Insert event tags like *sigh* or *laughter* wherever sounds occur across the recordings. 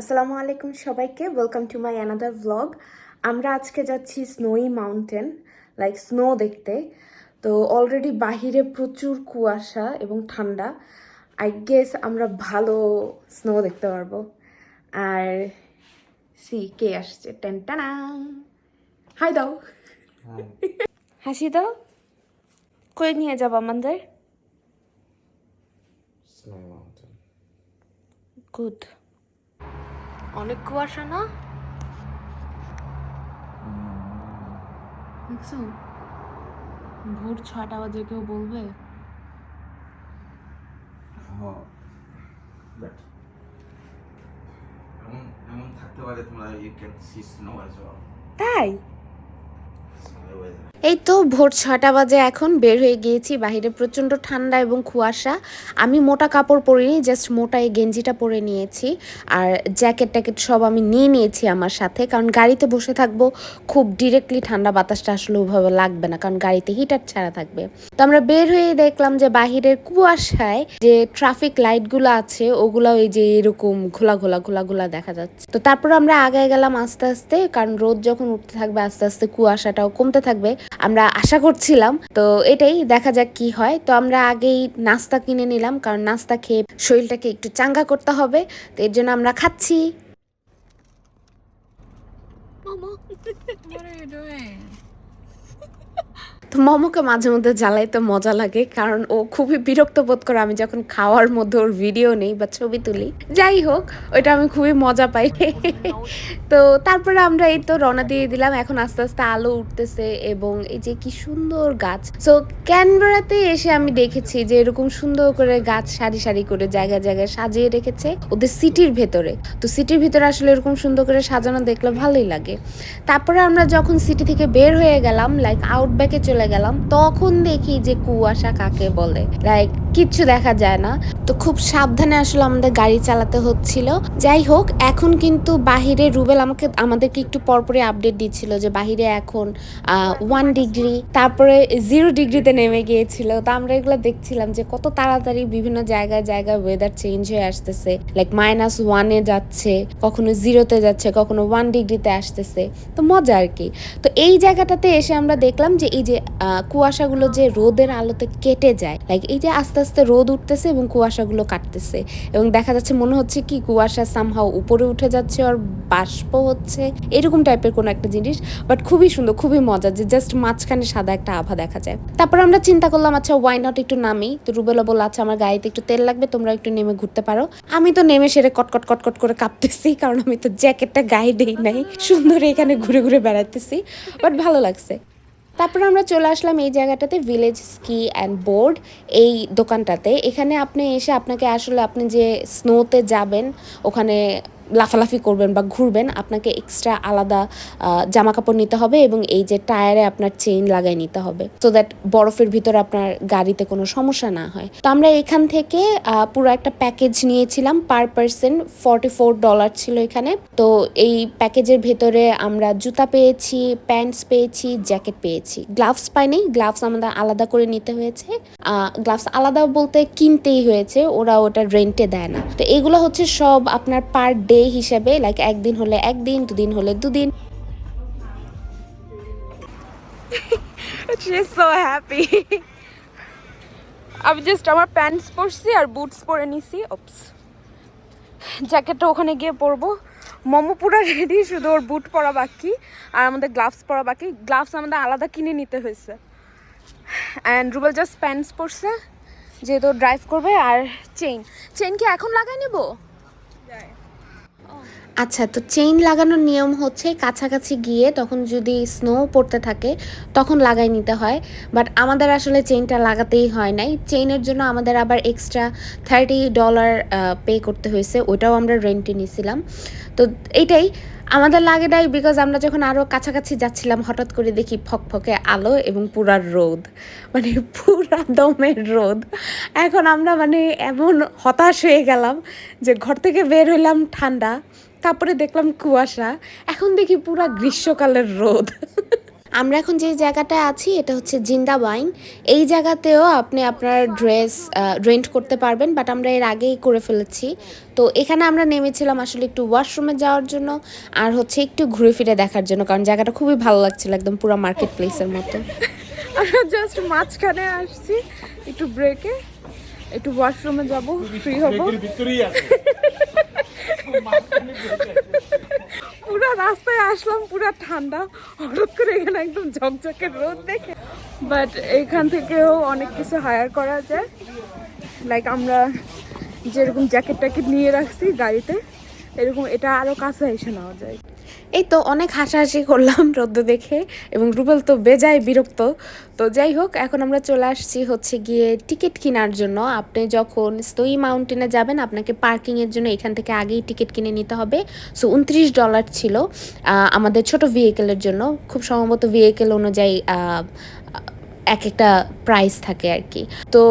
আসসালামু আলাইকুম সবাইকে welcome to my another vlog আমরা আজকে যাচ্ছি স্নোই মাউন্টেন লাইক স্নো দেখতে। তো অলরেডি বাহিরে প্রচুর কুয়াশা এবং ঠান্ডা। আই গেস আমরা ভালো স্নো দেখতে পারব। আর সি কে আসছে? টেন টানা হাই দাও হাসি দাও কই নিয়ে যাব আমাদের? গুড অনেক কুয়াশা না? দেখছ? ভোর ছটা বাজে কেউ বলবে? হ্যাঁ বাট এমন এমন থাকতে পারে তোমরা ইউ ক্যান সি স্নো তাই? এই তো ভোর ছটা বাজে এখন, বের হয়ে গিয়েছি বাইরে প্রচণ্ড ঠান্ডা এবং কুয়াশা। আমি মোটা কাপড় পরিনি জাস্ট মোটা এই গেঞ্জিটা পরে নিয়েছি। আর জ্যাকেট ট্যাকেট সব আমি নিয়ে নিয়েছি আমার সাথে, কারণ গাড়িতে বসে থাকব, খুব ডিরেক্টলি ঠান্ডা বাতাসটা আসলে ওইভাবে লাগবে না, কারণ গাড়িতে হিটার ছাড়া থাকবে। তো আমরা বের হয়ে দেখলাম যে বাহিরের কুয়াশায় যে ট্রাফিক লাইটগুলো আছে ওগুলো এই যে এরকম ঘোলা ঘোলা ঘোলা ঘোলা দেখা যাচ্ছে। তো তারপর আমরা আগে গেলাম আস্তে আস্তে, কারণ রোদ যখন উঠতে থাকবে আস্তে আস্তে কুয়াশাটাও কমতে থাকবে, আমরা আশা করছিলাম। তো এটাই দেখা যাক কি হয়। তো আমরা আগেই নাস্তা কিনে নিলাম, কারণ নাস্তা খেয়ে শরীরটাকে একটু চাঙ্গা করতে হবে। তো এর জন্য আমরা খাচ্ছি। *laughs* What are you doing? তো মোমোকে মাঝে মধ্যে জ্বালাইতে মজা লাগে, কারণ ও খুবই বিরক্ত বোধ করে আমি যখন খাওয়ার মধ্যে ওর ভিডিও নেই বা ছবি তুলি। যাই হোক, ওইটা আমি খুবই মজা পাই। তো তারপরে আমরা এই তো রওনা দিয়ে দিলাম, এখন আস্তে আস্তে আলো উঠতেছে এবং এই যে কি সুন্দর গাছ। সো ক্যানবেরাতে এসে আমি দেখেছি যে এরকম সুন্দর করে গাছ সারি সারি করে জায়গায় জায়গায় সাজিয়ে রেখেছে ওদের সিটির ভেতরে। তো সিটির ভেতরে আসলে এরকম সুন্দর করে সাজানো দেখলে ভালোই লাগে। তারপরে আমরা যখন সিটি থেকে বের হয়ে গেলাম লাইক আউটব্যাকে চলে গেলাম, তখন দেখি যে কুয়াশা কাকে বলে। লাইক কিচ্ছু দেখা যায় না। তো খুব সাবধানে আসলে আমাদের গাড়ি চালাতে হচ্ছিল। যাই হোক, এখন কিন্তু বাহিরে রুবেল আমাকে, আমাদেরকে একটু পরপরই আপডেট দিচ্ছিল যে বাহিরে এখন ওয়ান ডিগ্রি তারপরে জিরো ডিগ্রিতে নেমে গিয়েছিল। তো আমরা এগুলো দেখছিলাম যে কত তাড়াতাড়ি বিভিন্ন জায়গায় জায়গায় ওয়েদার চেঞ্জ হয়ে আসতেছে। লাইক মাইনাস ওয়ানে যাচ্ছে, কখনো জিরোতে যাচ্ছে, কখনো ওয়ান ডিগ্রিতে আসতেছে। তো মজা আর কি। তো এই জায়গাটাতে এসে আমরা দেখলাম যে এই যে কুয়াশাগুলো যে রোদের আলোতে কেটে যায় লাইক এই যে আস্তে আস্তে রোদ উঠতেছে এবং কুয়াশাগুলো কাটতেছে এবং দেখা যাচ্ছে মনে হচ্ছে কি কুয়াশা সামহাও উপরে উঠে যাচ্ছে আর বাষ্প হচ্ছে, এরকম টাইপের কোনো একটা জিনিস বাট খুবই সুন্দর, খুবই মজা যে জাস্ট মাঝখানে সাদা একটা আভা দেখা যায়। তারপর আমরা চিন্তা করলাম আচ্ছা ওয়াই নট একটু নামি? তো রুবেলা বলল আচ্ছা আমার গাড়িতে একটু তেল লাগবে তোমরা একটু নেমে ঘুরতে পারো। আমি তো নেমে সেরে কটকট কটকট করে কাঁপতেছি, কারণ আমি তো জ্যাকেটটা গায়ে দেই নাই, সুন্দর এখানে ঘুরে ঘুরে বেড়াতেছি বাট ভালো লাগছে। তারপর আমরা চলে আসলাম এই জায়গাটাতে ভিলেজ স্কি অ্যান্ড বোর্ড এই দোকানটাতে। এখানে আপনি এসে আপনাকে আসলে আপনি যে স্নোতে যাবেন, ওখানে লাফালাফি করবেন বা ঘুরবেন, আপনাকে এক্সট্রা আলাদা জামা কাপড় নিতে হবে এবং এই যে টায়ারে আপনার চেইন লাগাই নিতে হবে। সো দ্যাট বরফের ভিতরে আপনার গাড়িতে কোনো সমস্যা না হয়। তো আমরা এখান থেকে পুরো একটা প্যাকেজ নিয়েছিলাম per person forty four dollar ছিল এখানে। তো এই প্যাকেজের ভেতরে আমরা জুতা পেয়েছি প্যান্টস পেয়েছি জ্যাকেট পেয়েছি। গ্লাভস পাইনি গ্লাভস আমাদের আলাদা করে নিতে হয়েছে। গ্লাভস আলাদা বলতে কিনতেই হয়েছে, ওরা ওটা রেন্টে দেয় না। তো এগুলো হচ্ছে সব আপনার পার ডে হিসেবে লাইক একদিন হলে একদিন, দুদিন হলে দুদিন। She is so happy. *laughs* আমি জাস্ট আমার প্যান্টস পরছি আর বুটস পরে নিছি। ওপস জ্যাকেটটা ওখানে গিয়ে পরবো। মোমো পুরো রেডি শুধু ওর বুট পরা বাকি আর আমাদের গ্লাভস পরা বাকি। গ্লাভস আমাদের আলাদা কিনে নিতে হয়েছে। অ্যান্ড রুবেল জাস্ট প্যান্টস পরছে, যেহেতু ড্রাইভ করবে আর চেইন চেইন কি এখন লাগাই নেব? আচ্ছা তো চেইন লাগানোর নিয়ম হচ্ছে কাছাকাছি গিয়ে তখন যদি স্নো পড়তে থাকে, তখন লাগাই নিতে হয়। বাট আমাদের আসলে চেইনটা লাগাতেই হয় নাই। চেইনের জন্য আমাদের আবার এক্সট্রা থার্টি ডলার পে করতে হয়েছে। ওটাও আমরা রেন্টে নিয়েছিলাম তো এটাই আমাদের লাগে নাই বিকজ আমরা যখন আরও কাছাকাছি যাচ্ছিলাম, হঠাৎ করে দেখি ফকফকে আলো এবং পুরা রোদ। মানে পুরা দমের রোদ। এখন আমরা মানে এমন হতাশ হয়ে গেলাম যে ঘর থেকে বের হইলাম ঠান্ডা। তারপরে দেখলাম কুয়াশা। এখন দেখি পুরা গ্রীষ্মকালের রোদ। আমরা এখন যে জায়গাটায় আছি এটা হচ্ছে জিন্দাবাইন। এই জায়গাতেও আপনি আপনার ড্রেস রেন্ট করতে পারবেন বাট আমরা এর আগেই করে ফেলেছি। তো এখানে আমরা নেমেছিলাম আসলে একটু ওয়াশরুমে যাওয়ার জন্য আর হচ্ছে একটু ঘুরে ফিরে দেখার জন্য কারণ জায়গাটা খুবই ভালো লাগছিল একদম পুরো মার্কেট প্লেসের মতো। আমরা জাস্ট মাঝখানে আসছি একটু ব্রেকে একটু ওয়াশরুমে যাব ফ্রি হব। পুরো রাস্তায় আসলাম, পুরো ঠান্ডা। হঠাৎ করে এখানে একদম ঝকঝকে রোদ দেখে। বাট এখান থেকেও অনেক কিছু হায়ার করা যায়। লাইক আমরা যেরকম জ্যাকেট ট্যাকেট নিয়ে রাখছি গাড়িতে, এরকম এটা আরও কাছে এসে নেওয়া যায়। এই তো অনেক হাসাহাসি করলাম রোদ্দ দেখে এবং রুবেল তো বেজায় বিরক্ত। তো যাই হোক, এখন আমরা চলে আসছি হচ্ছে গিয়ে টিকিট কেনার জন্য। আপনি যখন স্টোই মাউন্টেনে যাবেন, আপনাকে পার্কিংয়ের জন্য এখান থেকে আগেই টিকিট কিনে নিতে হবে। সো উনত্রিশ ডলার ছিল আমাদের ছোট ভেহিকেলের জন্য। খুব সম্ভবত ভেহিকেল অনুযায়ী এক একটা প্রাইস থাকে আর কি তো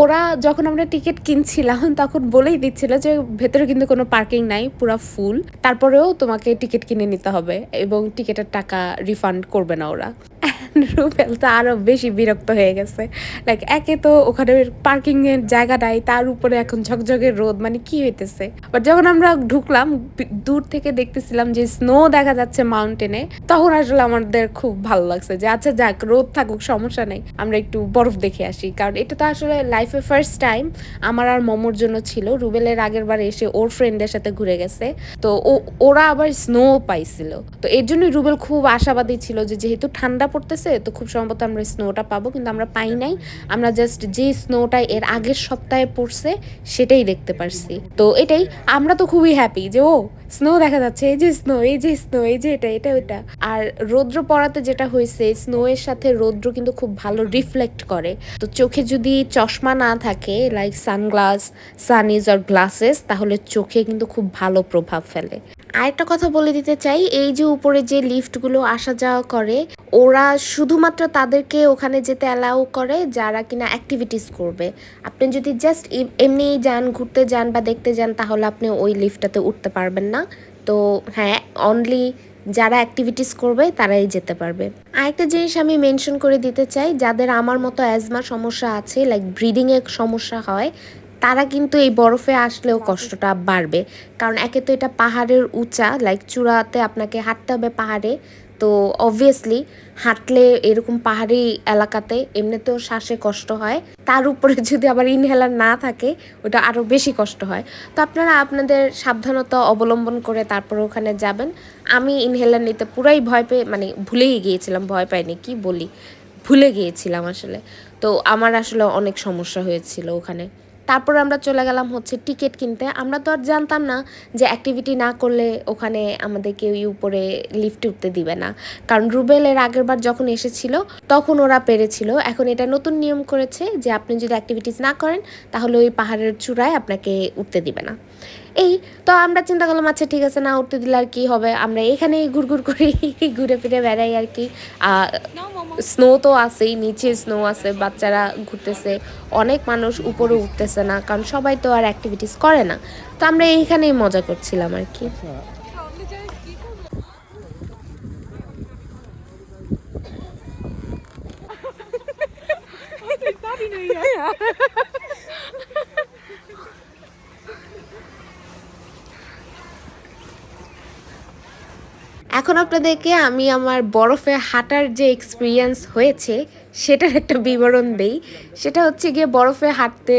ওরা যখন আমরা টিকিট কিনছিলাম, তখন বলেই দিচ্ছিল যে, ভেতরে কিন্তু কোনো পার্কিং নাই, পুরো ফুল তারপরেও তোমাকে টিকিট কিনে নিতে হবে এবং টিকিটের টাকা রিফান্ড করবে না ওরা। রুবেল তো আরও বেশি বিরক্ত হয়ে গেছে। লাইক একে তো ওখানে পার্কিংয়ের জায়গা নাই, তার উপরে এখন ঝকঝকে রোদ মানে কি হইতেছে? বাট যখন আমরা ঢুকলাম দূর থেকে দেখতেছিলাম যে স্নো দেখা যাচ্ছে মাউন্টেনে তখন আসলে আমাদের খুব ভালো লাগছে যে আচ্ছা যাক, রোদ থাকুক, সমস্যা নেই। আমরা একটু বরফ দেখে আসি। কারণ এটা তো আসলে লাইফে ফার্স্ট টাইম আমার আর মোমোর জন্য ছিল। রুবেলের আগের বার এসে ওর ফ্রেন্ডের সাথে ঘুরে গেছে। তো ওরা আবার স্নো পাইছিল। তো এর জন্য রুবেল খুব আশাবাদী ছিল যে যেহেতু ঠান্ডা পড়তেছে, তো খুব সম্ভবত আমরা স্নোটা পাবো। কিন্তু আমরা পাই নাই। আমরা জাস্ট যে স্নোটা এর আগের সপ্তাহে পড়ছে, সেটাই দেখতে পারছি। তো এটাই, আমরা তো খুবই হ্যাপি যে, ও স্নো দেখা যাচ্ছে। এই যে স্নো এই যে স্নো এই যে এটা এটা, ওইটা। আর রৌদ্র পড়াতে যেটা হয়েছে স্নো এর সাথে রৌদ্র কিন্তু খুব ভালো রিফ্লেক্ট করে। তো চোখে যদি চশমা না থাকে লাইক সানগ্লাস সানিজ আর গ্লাসেস তাহলে চোখে কিন্তু খুব ভালো প্রভাব ফেলে। আরেকটা কথা বলে দিতে চাই, এই যে উপরে যে লিফটগুলো আসা যাওয়া করে, ওরা শুধুমাত্র তাদেরকে ওখানে যেতে অ্যালাউ করে যারা কিনা অ্যাক্টিভিটিস করবে। আপনি যদি জাস্ট এমনি যান, ঘুরতে যান বা দেখতে যান, তাহলে আপনি ওই লিফটটাতে উঠতে পারবেন না। তো হ্যাঁ অনলি যারা অ্যাক্টিভিটিস করবে, তারাই যেতে পারবে। আরেকটা জিনিস আমি মেনশন করে দিতে চাই, যাদের আমার মতো অ্যাজমা সমস্যা আছে লাইক ব্রিদিংয়ের সমস্যা হয়, তারা কিন্তু এই বরফে আসলেও কষ্টটা বাড়বে। কারণ একে তো এটা পাহাড়ের উঁচা লাইক চূড়াতে আপনাকে হাঁটতে হবে পাহাড়ে তো অবভিয়াসলি হাঁটলে এরকম পাহাড়ি এলাকাতে এমনিতেও শ্বাসে কষ্ট হয়। তার উপরে *laughs* যদি আবার ইনহেলার না থাকে, ওটা আরও বেশি কষ্ট হয়। তো আপনারা আপনাদের সাবধানতা অবলম্বন করে তারপর ওখানে যাবেন। আমি ইনহেলার নিতে পুরাই ভয় পেয়ে মানে ভুলেই গিয়েছিলাম, ভয় পাইনি, কি বলি? ভুলে গিয়েছিলাম আসলে। তো আমার আসলে অনেক সমস্যা হয়েছিল ওখানে। তারপর আমরা চলে গেলাম হচ্ছে টিকিট কিনতে। আমরা তো আর জানতাম না যে অ্যাক্টিভিটি না করলে ওখানে আমাদেরকে ওই উপরে লিফ্ট উঠতে দিবে না। কারণ রুবেল এর আগের বার যখন এসেছিল, তখন ওরা পেরেছিল। এখন এটা নতুন নিয়ম করেছে যে আপনি যদি অ্যাক্টিভিটিস না করেন, তাহলে ওই পাহাড়ের চূড়ায় আপনাকে উঠতে দিবে না। এই তো আমরা চিন্তা করলাম আচ্ছা ঠিক আছে না উঠতে দিলে আর কি হবে? আমরা এখানেই ঘুরঘুর করে ঘুরে ফিরে বেড়াই আর কি। স্নো তো আছেই নিচে স্নো আছে বাচ্চারা ঘুরতেছে। অনেক মানুষ উপরে উঠতেছে না কারণ সবাই তো আর অ্যাক্টিভিটিস করে না। তো আমরা এইখানেই মজা করছিলাম আর কি। *laughs* এখন আপনাদেরকে আমি আমার বরফে হাঁটার যে এক্সপিরিয়েন্স হয়েছে, সেটার একটা বিবরণ দেই। সেটা হচ্ছে গিয়ে বরফে হাঁটতে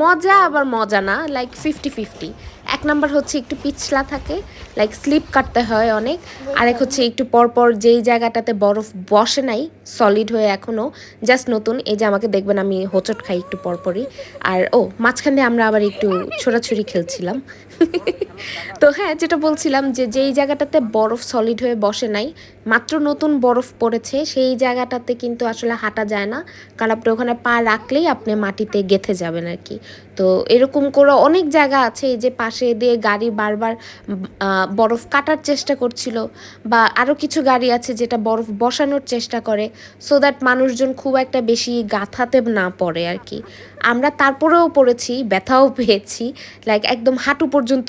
মজা আবার মজা না লাইক ফিফটি ফিফটি এক নাম্বার হচ্ছে একটু পিছলা থাকে লাইক স্লিপ কাটতে হয় অনেক। আরেক হচ্ছে একটু পরপর যেই জায়গাটাতে বরফ বসে নাই সলিড হয়ে এখনও জাস্ট নতুন, এই যে আমাকে দেখবেন আমি হোঁচট খাই একটু পরপরই আর, ও, মাঝখানে আমরা আবার একটু ছোড়াছুরি খেলছিলাম। *laughs* তো হ্যাঁ যেটা বলছিলাম যে যেই জায়গাটাতে বরফ সলিড হয়ে বসে নাই, মাত্র নতুন বরফ পড়েছে, সেই জায়গাটাতে কিন্তু আসলে হাঁটা যায় না। কারণ আপনি ওখানে পা রাখলেই আপনি মাটিতে গেথে যাবেন আর কি। তো এরকম করে অনেক জায়গা আছে, এই যে পাশে দিয়ে গাড়ি বারবার বরফ কাটার চেষ্টা করছিল বা আরও কিছু গাড়ি আছে যেটা বরফ বসানোর চেষ্টা করে সো দ্যাট মানুষজন খুব একটা বেশি গাথাতে না পড়ে আর কি। আমরা তারপরেও পড়েছি, ব্যথাও *laughs* পেয়েছি লাইক একদম হাঁটু পর্যন্ত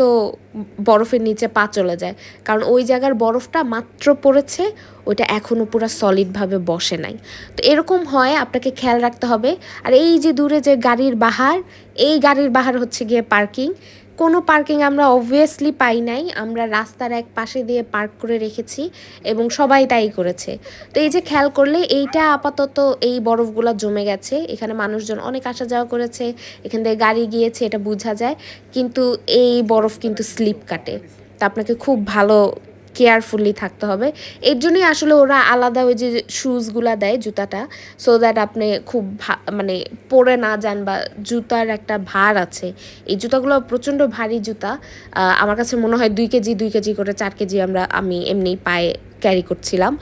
বরফের নিচে পা চলে যায়। কারণ ওই জায়গার বরফটা মাত্র পড়েছে, ওইটা এখনও পুরো সলিডভাবে বসে নাই। তো এরকম হয়, আপনাকে খেয়াল রাখতে হবে। আর এই যে দূরে যে গাড়ির বাহার, এই গাড়ির বাহার হচ্ছে গিয়ে পার্কিং কোনো পার্কিং আমরা অবভিয়াসলি পাই নাই। আমরা রাস্তার এক পাশে দিয়ে পার্ক করে রেখেছি এবং সবাই তাই করেছে। তো এই যে খেয়াল করলে এইটা আপাতত এই বরফগুলো জমে গেছে। এখানে মানুষজন অনেক আসা যাওয়া করেছে, এখান থেকে গাড়ি গিয়েছে, এটা বোঝা যায়। কিন্তু এই বরফ কিন্তু স্লিপ কাটে। তা আপনাকে খুব ভালো কেয়ারফুলি থাকতে হবে। এর জন্যই আসলে ওরা আলাদা ওই যে শুজগুলা দেয় জুতাটা সো দ্যাট আপনি খুব মানে পরে না যান বা জুতার একটা ভার আছে। এই জুতাগুলো প্রচণ্ড ভারী জুতা। আমার কাছে মনে হয় দুই কেজি দুই কেজি করে চার কেজি আমরা, আমি এমনি পায়ে ক্যারি করছিলাম।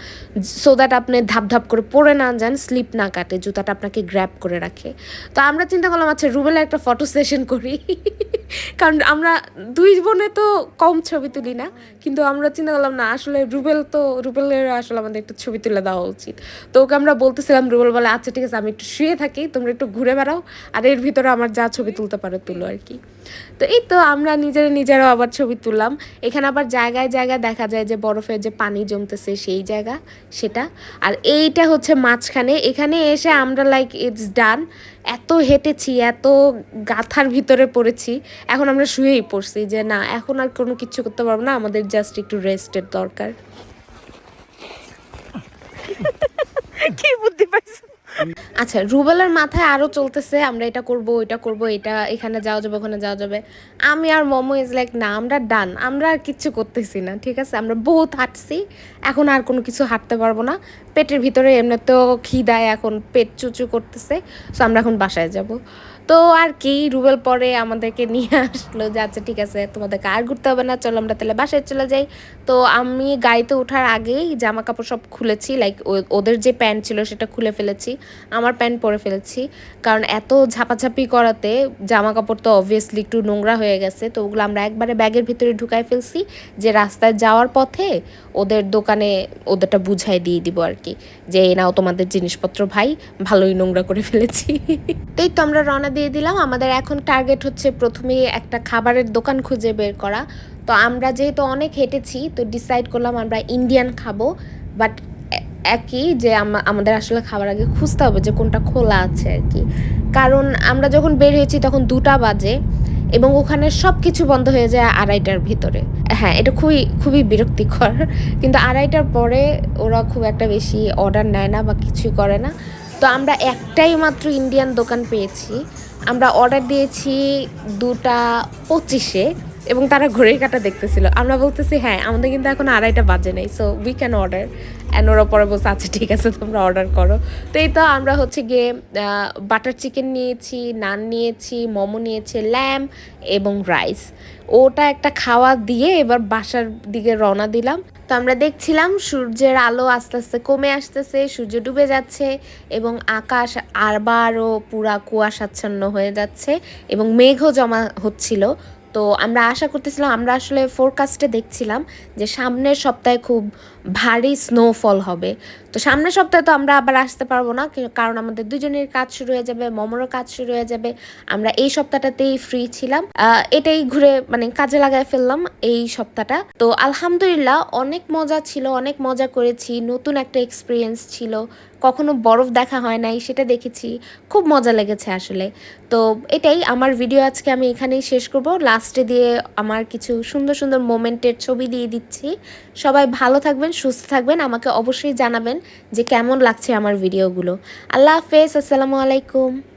সো দ্যাট আপনি ধাপ ধাপ করে পরে না যান স্লিপ না কাটে, জুতাটা আপনাকে গ্র্যাপ করে রাখে। তো আমরা চিন্তা করলাম আচ্ছা রুবেলের একটা ফটো সেশন করি। *laughs* কারণ আমরা দুই বোনে তো কম ছবি তুলি না, কিন্তু আমরা চিন্তা করলাম, না, আসলে রুবেল তো রুবেলের আসলে আমাদের একটু ছবি তুলে দেওয়া উচিত। তো ওকে আমরা বলতেছিলাম, রুবেল বলে আচ্ছা ঠিক আছে, আমি একটু শুয়ে থাকি, তোমরা একটু ঘুরে বেড়াও, আর এর ভিতরে আমার যা ছবি তুলতে পারো, তুলো আর কি। তো এই তো আমরা নিজেরা নিজেরাও আবার ছবি তুললাম। এখানে আবার জায়গায় জায়গায় দেখা যায় যে বরফের যে পানি জমতেছে সেই জায়গা, সেটা। আর এইটা হচ্ছে মাঝখানে। এখানে এসে আমরা লাইক ইটস ডান এত হেঁটেছি, এত গাথার ভিতরে পড়েছি, এখন আমরা শুয়েই পড়ছি যে না, এখন আর কোনো কিছু করতে পারব না, আমাদের জাস্ট একটু রেস্টের দরকার। কি আচ্ছা রুবেলার মাথায় আরও চলতেছে, আমরা এটা করব এটা করব, এটা এখানে যাওয়া যাবে, ওখানে যাওয়া যাবে। আমি আর মোমো ইজ লাইক না, আমরা ডান আমরা আর কিচ্ছু করতেছি না, ঠিক আছে? আমরা বহুত হাঁটছি, এখন আর কোনো কিছু হাঁটতে পারব না। পেটের ভিতরে এমনি তো খিদায় এখন, পেট চুচু করতেছে সো আমরা এখন বাসায় যাব। তো আর কি, রুবেল পরে আমাদেরকে নিয়ে আসলো যে আচ্ছা ঠিক আছে, তোমাদেরকে আর ঘুরতে হবে না, চলো আমরা তাহলে বাসায় চলে যাই। তো আমি গাড়িতে ওঠার আগেই জামা কাপড় সব খুলেছি লাইক ওদের যে প্যান্ট ছিল সেটা খুলে ফেলেছি, আমার প্যান্ট পরে ফেলেছি। কারণ এত ঝাপাঝাপি করাতে জামা কাপড় তো অবভিয়াসলি একটু নোংরা হয়ে গেছে, তো ওগুলো আমরা একবারে ব্যাগের ভিতরে ঢুকাই ফেলছি যে, রাস্তায় যাওয়ার পথে ওদের দোকানে ওদেরটা বুঝাই দিয়ে দিব আর কি, যে নাও তোমাদের জিনিসপত্র ভাই, ভালোই নোংরা করে ফেলেছি। তো এই তো আমরা রওনা দিয়ে দিলাম। আমাদের এখন টার্গেট হচ্ছে প্রথমেই একটা খাবারের দোকান খুঁজে বের করা। তো আমরা যেহেতু অনেক হেঁটেছি, তো ডিসাইড করলাম আমরা ইন্ডিয়ান খাব। বাট একই যে আমাদের আসলে খাবার আগে খুঁজতে হবে যে কোনটা খোলা আছে আর কি। কারণ আমরা যখন বের হয়েছি তখন দুটা বাজে এবং ওখানে সব কিছু বন্ধ হয়ে যায় আড়াইটার ভিতরে। হ্যাঁ এটা খুবই খুবই বিরক্তিকর। কিন্তু আড়াইটার পরে ওরা খুব একটা বেশি অর্ডার নেয় না বা কিছুই করে না। তো আমরা একটাই মাত্র ইন্ডিয়ান দোকান পেয়েছি। আমরা অর্ডার দিয়েছি দুটা পঁচিশে এবং তারা ঘড়ির কাটা দেখতেছিল। আমরা বলতেছি হ্যাঁ আমাদের কিন্তু এখন আড়াইটা বাজে নেই so we can order and ওরা পরে বলছে আচ্ছা ঠিক আছে, তোমরা অর্ডার করো। তো এই তো আমরা হচ্ছে গিয়ে বাটার চিকেন নিয়েছি নান নিয়েছি, মোমো নিয়েছি ল্যাম এবং রাইস ওটা একটা খাওয়া দিয়ে এবার বাসার দিকে রওনা দিলাম। তো আমরা দেখছিলাম সূর্যের আলো আস্তে আস্তে কমে আসতেছে, সূর্য ডুবে যাচ্ছে এবং আকাশ আবারও পুরা কুয়াশাচ্ছন্ন হয়ে যাচ্ছে এবং মেঘও জমা হচ্ছিল। তো আমরা আশা করতেছিলাম, আমরা আসলে ফোরকাস্টে দেখছিলাম যে সামনের সপ্তাহে খুব ভারী স্নোফল হবে। তো সামনের সপ্তাহে তো আমরা আবার আসতে পারব না কারণ আমাদের দুজনের কাজ শুরু হয়ে যাবে, মমরও কাজ শুরু হয়ে যাবে। আমরা এই সপ্তাহটাতেই ফ্রি ছিলাম। এটাই ঘুরে মানে কাজে লাগায় ফেললাম এই সপ্তাহটা। তো আলহামদুলিল্লাহ অনেক মজা ছিল, অনেক মজা করেছি, নতুন একটা এক্সপিরিয়েন্স ছিল। কখনো বরফ দেখা হয় নাই, সেটা দেখেছি। খুব মজা লেগেছে আসলে। তো এটাই আমার ভিডিও আজকে আমি এখানেই শেষ করব। লাস্টে দিয়ে আমার কিছু সুন্দর সুন্দর মোমেন্টের ছবি দিয়ে দিচ্ছি। সবাই ভালো থাকবেন, সুস্থ থাকবেন। আমাকে অবশ্যই জানাবেন যে কেমন লাগছে আমার ভিডিওগুলো। আল্লাহ হাফেজ, আসসালামু আলাইকুম।